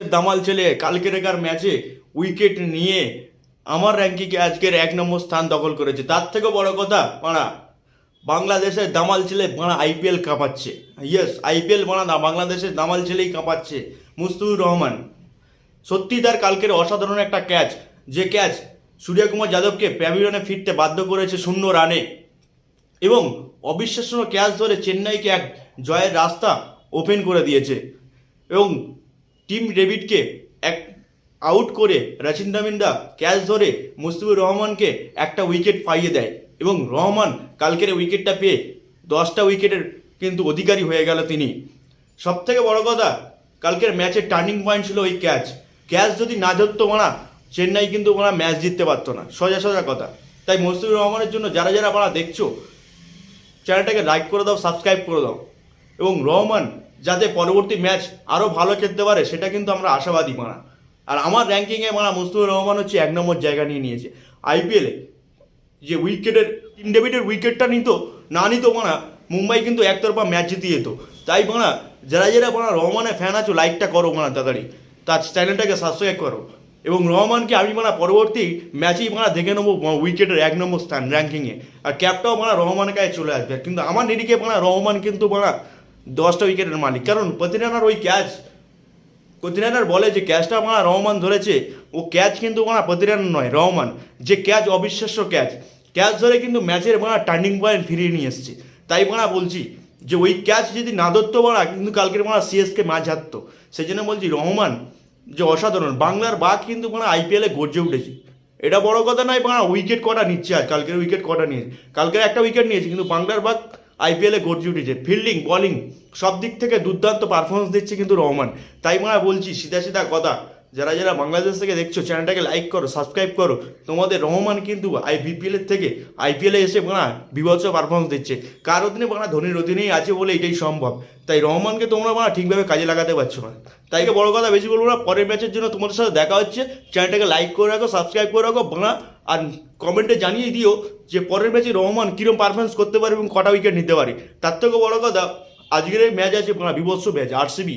দামাল ছেলে, কালকের একার ম্যাচে উইকেট নিয়ে আমার র্যাঙ্কিংয়ে আজকের এক নম্বর স্থান দখল করেছে। তার থেকে বড় কথা পাড়া বাংলাদেশের দামাল ছেলে বাড়া আইপিএল কাঁপাচ্ছে। ইয়েস আইপিএল বাড়া না, বাংলাদেশের দামাল ছেলেই কাঁপাচ্ছে মুস্তুর রহমান। সত্যি তার কালকের অসাধারণ একটা ক্যাচ যে ক্যাচ সূর্যকুমার যাদবকে প্যাভিলিয়নে ফিরতে বাধ্য করেছে শূন্য রানে। এবং অবিশ্বাস্য ক্যাচ ধরে চেন্নাইকে এক জয়ের রাস্তা ওপেন করে দিয়েছে। এবং টিম ডেভিডকে এক আউট করে রাচিন রামিন্দা ক্যাচ ধরে মুস্তিবুর রহমানকে একটা উইকেট পাইয়ে দেয় এবং রহমান কালকের উইকেটটা পেয়ে দশটা উইকেটের কিন্তু অধিকারী হয়ে গেল তিনি। সব থেকে বড় কথা, কালকের ম্যাচের টার্নিং পয়েন্ট ছিল ওই ক্যাচ। ক্যাচ যদি না ধরতো মানা চেন্নাই কিন্তু ওরা ম্যাচ জিততে পারতো না। সোজা সোজা কথা। তাই মুস্তিবুর রহমানের জন্য যারা যারা আপনারা দেখছ, চ্যানেলটাকে লাইক করে দাও সাবস্ক্রাইব করে দাও। এবং রহমান যাতে পরবর্তী ম্যাচ আরও ভালো খেলতে পারে, সেটা কিন্তু আমরা আশাবাদী মানা। আর আমার র্যাঙ্কিংয়ে মানা মুস্তুর রহমান হচ্ছে এক নম্বর জায়গা নিয়ে নিয়েছে। আইপিএলে যে উইকেটের টিম ডেভিডের উইকেটটা নিত, না নিত মানা মুম্বাই কিন্তু একতরফা ম্যাচ জিতে যেত তাই মানা যারা যারা মানা রহমানের ফ্যান আছো লাইকটা করো মানা তাড়াতাড়ি। তার চ্যানেলটাকে সাবস্ক্রাইব করো। এবং রহমানকে আমি মানা পরবর্তী ম্যাচেই মানা দেখে নেব উইকেটের এক নম্বর স্থান র্যাঙ্কিংয়ে আর ক্যাপটাও মানা রহমানের কাছে চলে আসবে। কিন্তু আমার নিরিখে মানা রহমান কিন্তু মানা দশটা উইকেটের মালিক। কারণ প্রতিরানার ওই ক্যাচ প্রতিরানার বলে যে ক্যাচটা মানা রহমান ধরেছে, ও ক্যাচ কিন্তু মানা প্রতিরানার নয়, রহমান। যে ক্যাচ অবিশ্বাস্য ক্যাচ ক্যাচ ধরে কিন্তু ম্যাচের মানা টার্নিং পয়েন্ট ফিরিয়ে নিয়ে এসছে। তাই মানা বলছি যে ওই ক্যাচ যদি না ধরতো মানা কিন্তু কালকের মানা সিএসকে ম্যাচ হারতো। সেই জন্য বলছি রহমান, যে অসাধারণ। বাংলার বাঘ কিন্তু মানে আইপিএলে গর্জে উঠেছে। এটা বড় কথা নয় বাংলা উইকেট কটা নিচ্ছে আজ? কালকের উইকেট কটা নিয়েছে? কালকের একটা উইকেট নিয়েছে, কিন্তু বাংলার বাঘ আইপিএলে গর্জে উঠেছে। ফিল্ডিং বলিং সব দিক থেকে দুর্দান্ত পারফরমেন্স দিচ্ছে কিন্তু রহমান। তাই মানে বলছি, সিধা সিধা কথা। যারা যারা বাংলাদেশ থেকে দেখছ চ্যানেলটাকে লাইক করো সাবস্ক্রাইব করো। তোমাদের রহমান কিন্তু আই বিপিএলের থেকে আইপিএলে এসে বানা বিভৎস পারফরমেন্স দিচ্ছে। কার অধীনে বানা ধোনির অধীনেই আছে বলে এটাই সম্ভব। তাই রহমানকে তোমরা বানা ঠিকভাবে কাজে লাগাতে পারছ না। তাই কে বড় কথা বেশি বলব না, পরের ম্যাচের জন্য তোমাদের সাথে দেখা হচ্ছে। চ্যানেলটাকে লাইক করে রাখো সাবস্ক্রাইব করে রাখো বানা আর কমেন্টে জানিয়ে দিও যে পরের ম্যাচে রহমান কীরকম পারফরমেন্স করতে পারে এবং কটা উইকেট নিতে পারে। তার থেকেও বড় কথা, আজকের ম্যাচ আছে বিভৎস ম্যাচ আরসিবি